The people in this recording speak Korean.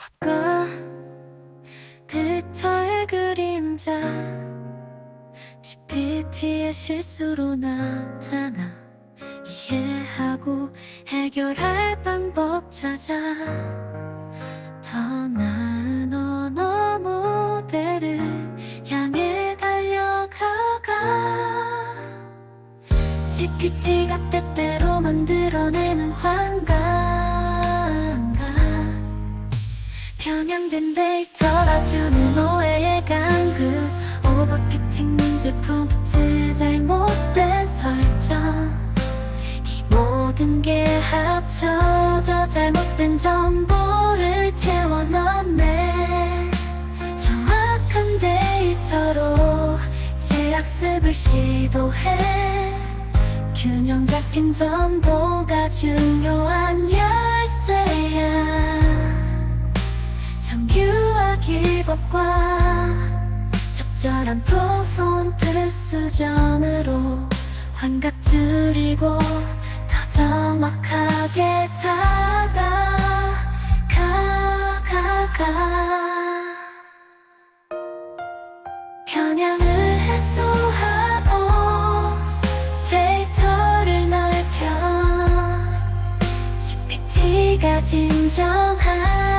국가 데이터의 그림자. GPT의 실수로 나타나 이해하고 해결할 방법 찾아. 더 나은 언어 모델을 향해 달려가가. GPT가 때때로 만들어내는 환각 편향된 데이터가 주는 오해의 간극 오버피팅 문제품 제 잘못된 설정. 이 모든 게 합쳐져 잘못된 정보를 채워 넣네. 정확한 데이터로 재학습을 시도해. 균형 잡힌 정보가 중요한 열쇠야 정교와 기법과 적절한 프롬프트 수정으로 환각 줄이고 더 정확하게 다가가가 편향을 해소하고 데이터를 넓혀 GPT가 진정한